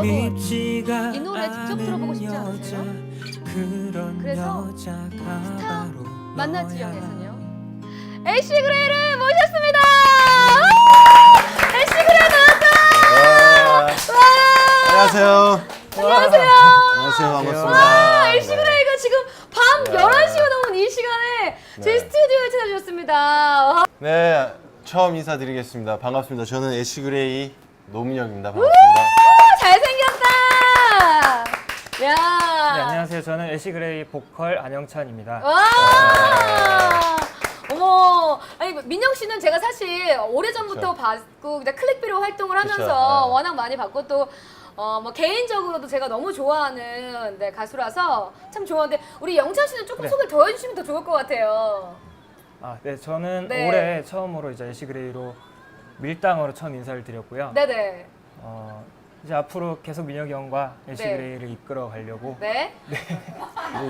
여러분, 이 노래 직접 들어보고 싶지 않으세요? 그래서 여자가 스타 바로 만나 너야. 지역에서는요. 애쉬 그레이를 모셨습니다. 애쉬 그레이 나왔다. 안녕하세요. 안녕하세요. 안녕하세요. 반갑습니다. 와, 애쉬 네. 그레이가 지금 밤 네. 11시가 넘은 이 시간에 제 네. 스튜디오에 찾아주셨습니다. 와, 네, 처음 인사드리겠습니다. 반갑습니다. 저는 애쉬 그레이 노민혁입니다. 반갑습니다. 잘생겼다. 야. 네, 안녕하세요. 저는 애쉬그레이 보컬 안영찬입니다. 와! 어머, 아니 민영 씨는 제가 사실 오래 전부터. 봤고 그냥 클릭비로 활동을 하면서 그쵸, 네. 워낙 많이 봤고 또 어, 뭐 개인적으로도 제가 너무 좋아하는 네, 가수라서 참 좋아하는데 우리 영찬 씨는 조금 네. 소개를 더 해주시면 더 좋을 것 같아요. 아, 네, 저는 네. 올해 처음으로 이제 애쉬그레이로 밀당으로 처음 인사를 드렸고요. 네네. 어, 이제 앞으로 계속 민혁이 형과 애쉬그레이를 이끌어 가려고 네.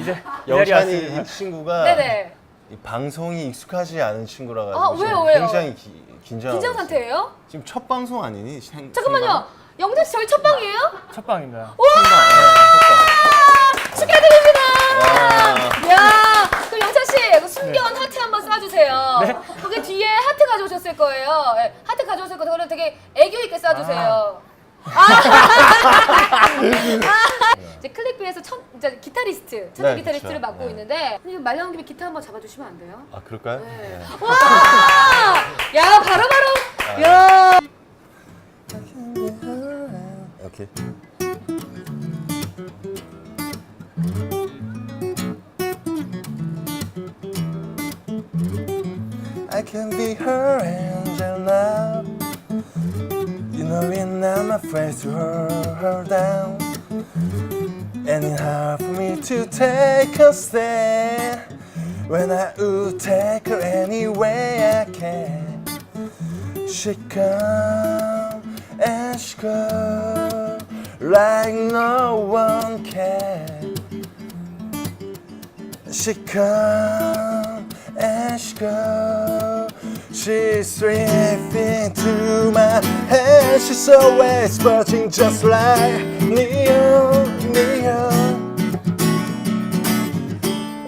이제 이 자리에 영찬이 왔습니다. 이 친구가 네네. 이 방송이 익숙하지 않은 친구라 가지고 아, 왜요, 왜요? 굉장히 기, 긴장하고 긴장 있어요. 상태예요? 지금 첫 방송 아니니? 생- 잠깐만요. 영찬 씨 저희 첫 방이에요? 첫 방입니다. 생방. 네, 축하드립니다. 와. 야, 그럼 영찬 씨, 그 숨겨온 하트 한번 쏴주세요. 네. 거기 뒤에 하트 가져오셨을 거예요. 예, 하트 가져오셨을 거예요. 그걸 되게 애교 있게 쏴주세요. 아. 이제 클릭비에서 첫 이제 기타리스트, 첫 네, 기타리스트를 그쵸. 맡고 네. 있는데 선생님 말 나온 김에 기타 한번 잡아주시면 안 돼요? 아, 그럴까요? 네. 네. 와, 야 바로 바로, 아. 야. 오케이. I can be her angel now. We're not afraid to hurt her down. And it's hard for me to take a stand when I would take her any way I can. She come and she go like no one can. She come and she go. She's slipping to my hand. She's always watching just like Neo, Neo,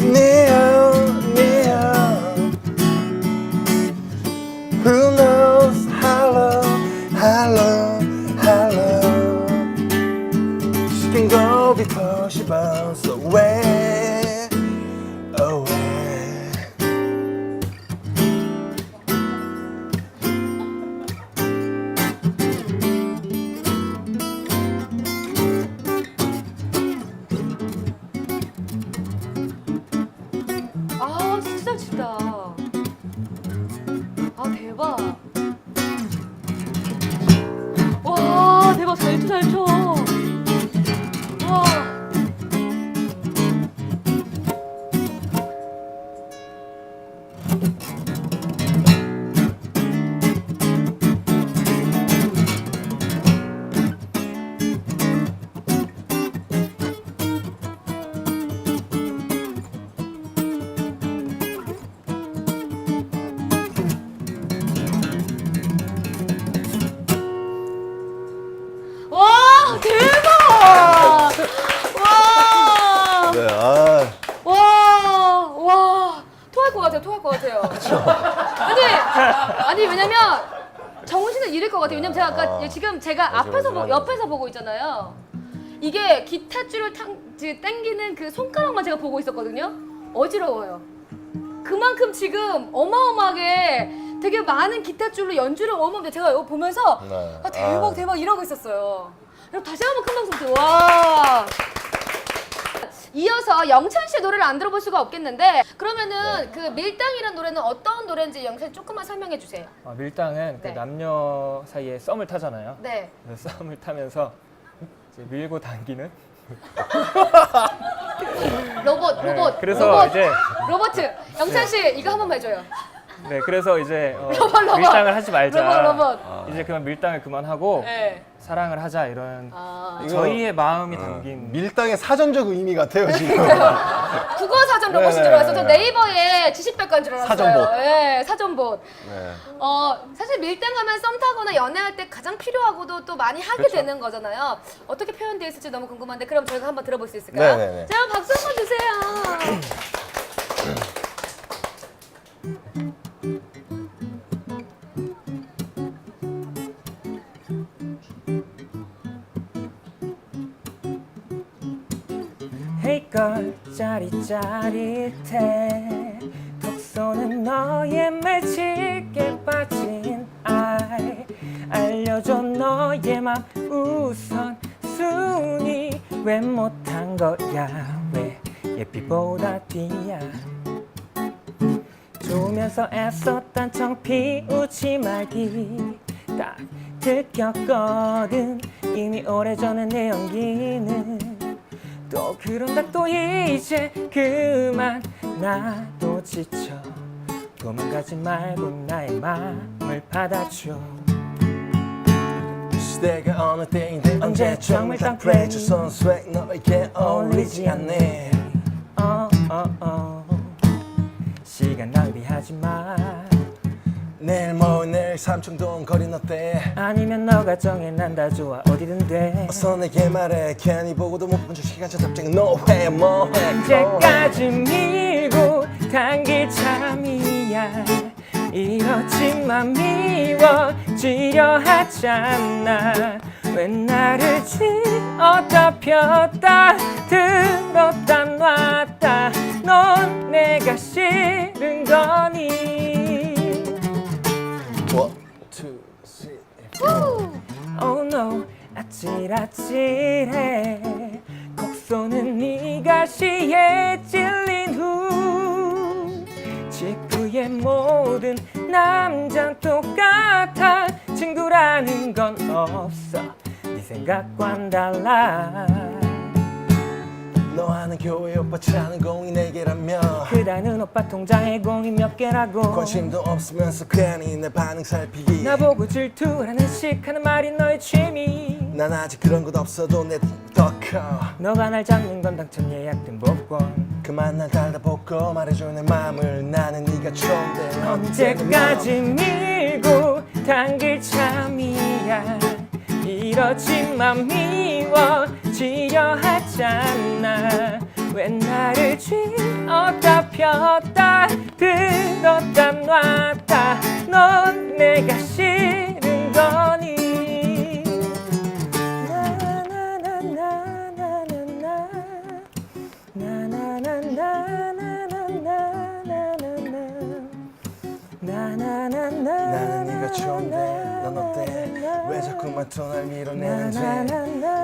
Neo, Neo. Who knows long, how long she can go before she bounces away, 것 같아요, 같아요. 아니, 왜냐면 정신을 잃을 것 같아요. 왜냐면 제가 아까 아. 지금 제가 맞아, 앞에서 맞아, 보, 맞아. 옆에서 보고 있잖아요. 이게 기타 줄을 탕, 지- 당기는 그 손가락만 제가 보고 있었거든요. 어지러워요. 그만큼 지금 어마어마하게 되게 많은 기타 줄로 연주를 어마어마하게 제가 이거 보면서 네. 아, 대박 아. 대박 이러고 있었어요. 여러분 다시 한번 큰 박수 부탁드려요. 와. 이어서 영찬 씨 노래를 안 들어볼 수가 없겠는데 그러면은 네. 그 밀당이라는 노래는 어떤 노래인지 영찬 씨 조금만 설명해 주세요. 어, 밀당은 그 네. 남녀 사이에 썸을 타잖아요. 네. 그래서 썸을 타면서 이제 밀고 당기는. 로봇 네, 로봇. 그래서 로봇, 이제 로버트 영찬 씨 이거 한 번만 해줘요. 네, 그래서 이제 어, 로봇, 로봇. 밀당을 하지 말자. 로봇, 로봇. 아. 이제 그만 밀당을 그만하고 네. 사랑을 하자 이런 아, 저희의 마음이 어, 담긴 밀당의 사전적 의미 같아요 지금. 국어 사전 로봇인 네, 줄 알았어. 저 네. 네이버에 지식백과인 줄 알았어요. 사전봇. 네, 사전봇. 네. 어, 사실 밀당하면 썸 타거나 연애할 때 가장 필요하고도 또 많이 하게 그렇죠. 되는 거잖아요. 어떻게 표현되어 있을지 너무 궁금한데 그럼 저희가 한번 들어볼 수 있을까요? 네 네 네. 자, 박수 한번 주세요. Girl 짜릿짜릿해. 톡 쏘는 너의 맺히게 빠진 아이. 알려줘 너의 맘 우선 순위. 왜 못한 거야? 왜 예삐보다 뒤야? 좋으면서 애썼단 청 피우지 말기. 딱 들켰거든. 이미 오래전에 내 연기는 또 그런다 또 이제 그만. 나도 지쳐. 도망가지 말고 나의 마음을 받아줘. 시대가 어느 때인데 언제쯤 다 그래. 프레즈 선수에 너에게 어울리지 않네. 어, 어, 어. 시간 낭비하지 마. 내일 모레 내일 삼청동 거리 어때? 아니면 너가 정해 난 다 좋아. 어디든 돼. 어서 내게 말해. 괜히 보고도 못본적 시간 차 답장은 너왜 뭐해 언제까지 밀고 당길 참이야. 이렇지만 미워지려 하잖아. 왜 나를 쥐었다 폈다 들었다 놨다. 넌 내가 싫은 거니 아찔아찔해. 곡 쏘는 네 가 시에 찔린 후 직구의 모든 남잔 똑같아 친구라는 건 없어. 네 생각과는 달라. 너하는 교회 오빠 차는 공이 네 개라며. 그다는 오빠 통장에 공이 몇 개라고. 관심도 없으면서 괜히 내 반응 살피기. 나보고 질투라는 식하는 말이 너의 취미 난 아직 그런 것 없어도 내더커 너가 날 잡는 건 당첨 예약된 복권. 그만 날 말해줘 내 맘을 나는 네가 좋은데. 언제까지 밀고 당길 참이야. 이렇지만 미워지려 하잖아. 왜 나를 쥐었다 폈다 들었다 놨다. 넌 내가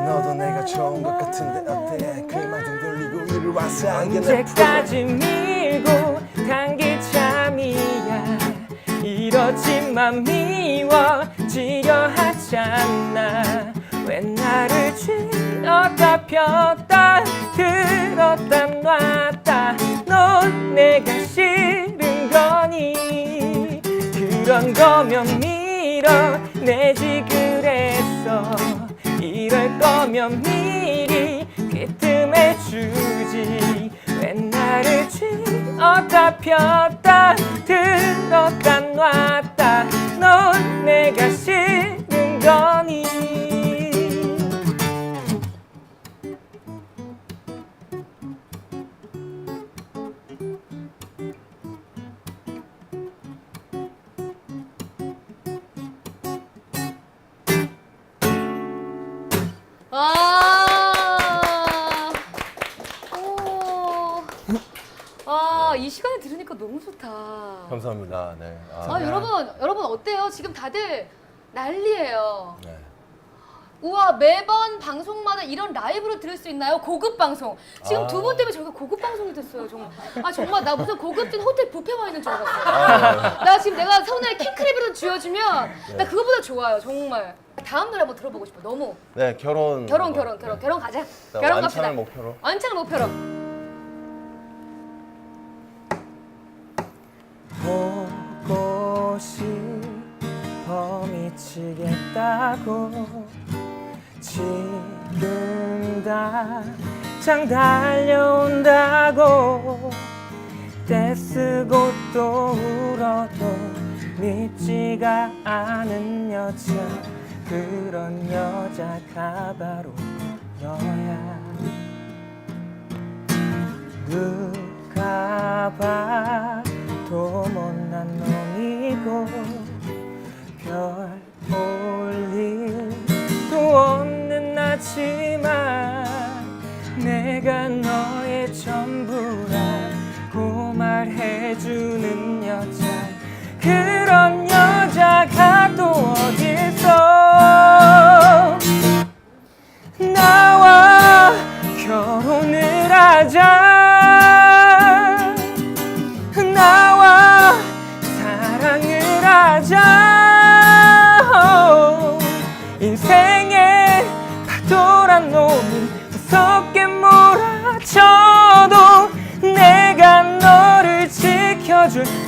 너도 내가 좋은 것 같은데 어때? 그만 좀 돌리고 이리 와서 안겨 내 언제까지 밀고 당길 참이야? 이렇지만 미워지려 하잖아. 왜 나를 쥐었다 폈다 들었다 놨다. 넌 내가 싫은 거니? 그런 거면 밀어 내지 그랬어. 이럴 거면 미리 귀뜸해 주지. 왜 나를 쥐었다 폈다 들었다 놨다. 넌 내가 싫은 거니 아. 오. 아, 이 시간에 들으니까 너무 좋다. 감사합니다 네. 아, 여러분, 여러분 어때요? 지금 다들 난리예요. 네. 우와, 매번 방송마다 이런 라이브로 들을 수 있나요? 고급 방송. 지금 아. 두 분 때문에 저희가 고급 방송이 됐어요, 정말. 아, 정말 나 무슨 고급진 호텔 뷔페 와 있는 줄 알았어요. 아, 나 지금 내가 손에 킹크랩이라도 쥐어주면 나 그거보다 좋아요, 정말. 다음 노래 한번 들어보고 싶어, 너무. 네 결혼 결혼, 결혼, 결혼, 결혼 가자. 네, 결혼 갑시다. 완찬을 목표로 완창을 목표로. 보고 미치겠다고 지금 당장 달려온다고 떼쓰고 또 울어도 밉지가 않은 여자 그런 여자가 바로 너야. 누가 봐도 못난 놈이고 별 볼 일도 없는 나지만 내가 너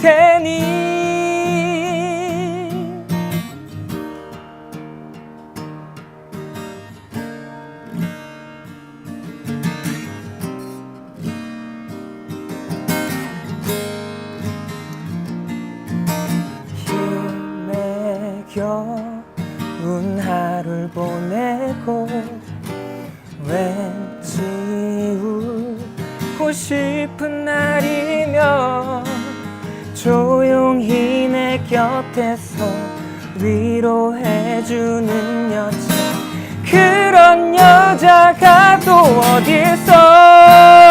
테니 조용히 내 곁에서 위로해주는 여자. 그런 여자가 또 어딨어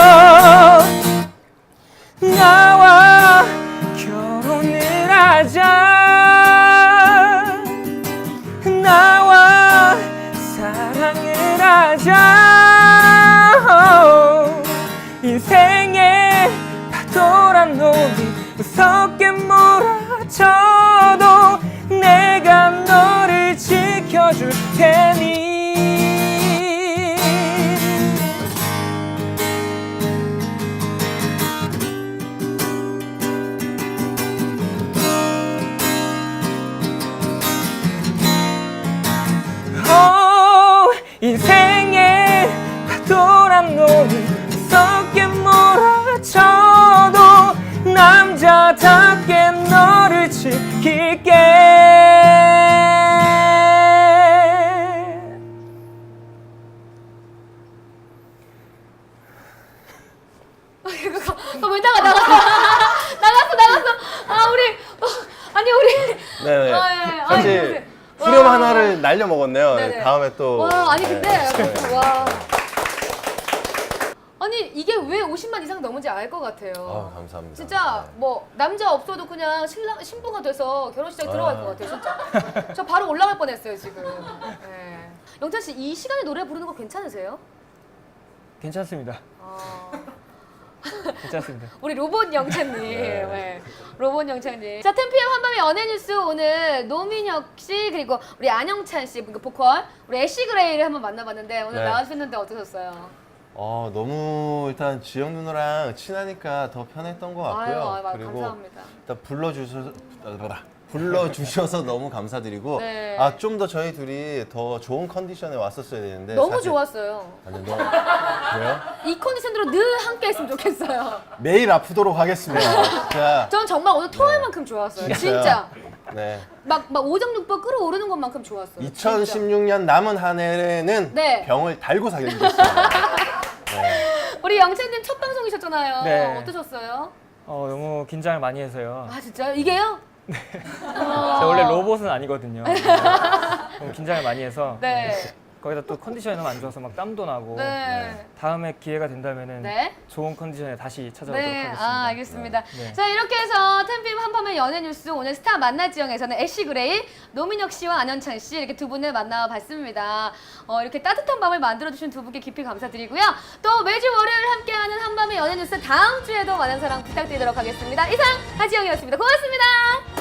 남자답게 너를 지킬게 너왜 나가 나가 나갔어 나갔어 아 우리 어, 아니 우리 네. 아, 예, 예. 사실 아니, 근데- 후렴 와. 하나를 날려 먹었네요. 네네. 다음에 또. 와 아니 근데 네. 와 아니 이게 왜 50만 이상 넘은지 알 것 같아요. 아, 감사합니다. 진짜 네. 뭐 남자 없어도 그냥 신랑 신부가 돼서 결혼식장 에 아. 들어갈 것 같아요 진짜. 저 바로 올라갈 뻔했어요 지금. 네. 영찬 씨 이 시간에 노래 부르는 거 괜찮으세요? 괜찮습니다 어, 괜찮습니다 우리 로봇 영찬님, 네. 네. 로봇 영찬님. 자, 텐피엠 한밤의 연예 뉴스 오늘 노민혁 씨 그리고 우리 안영찬 씨그 보컬 우리 애쉬 그레이를 한번 만나봤는데 오늘 네. 나와주셨는데 어떠셨어요? 어, 너무 일단 지영 누나랑 친하니까 더 편했던 것 같고요. 아유, 아유, 그리고 감사합니다. 일단 불러주셔서 불러주셔서 너무 감사드리고 네. 아 좀 더 저희 둘이 더 좋은 컨디션에 왔었어야 되는데 너무 사실- 좋았어요. 아니 너무 왜요? 이 컨디션으로 늘 함께 했으면 좋겠어요. 매일 아프도록 하겠습니다. 자, 전 정말 오늘 토할 만큼 좋았어요. 네. 진짜. 네. 막, 막 오정육부 끌어오르는 것만큼 좋았어요. 진짜. 2016년 남은 한 해는 네. 병을 달고 살겠습니다. 우리 영찬님 첫 방송이셨잖아요. 네. 어떠셨어요? 어, 너무 긴장을 많이 해서요 아, 진짜요? 이게요? 제가 원래 로봇은 아니거든요 너무 긴장을 많이 해서 네. 거기다 또 컨디션이 너무 안 좋아서 막 땀도 나고 네. 다음에 기회가 된다면은 네. 좋은 컨디션에 다시 찾아오도록 네, 하겠습니다. 아, 알겠습니다. 네. 자, 이렇게 해서 템피임 한밤의 연예 뉴스 오늘 스타 만나 지형에서는 애쉬 그레이, 노민혁 씨와 안현찬 씨 이렇게 두 분을 만나봤습니다. 어, 이렇게 따뜻한 밤을 만들어주신 두 분께 깊이 감사드리고요. 또 매주 월요일 함께하는 한밤의 연예 뉴스 다음 주에도 많은 사랑 부탁드리도록 하겠습니다. 이상 하지영이었습니다. 고맙습니다.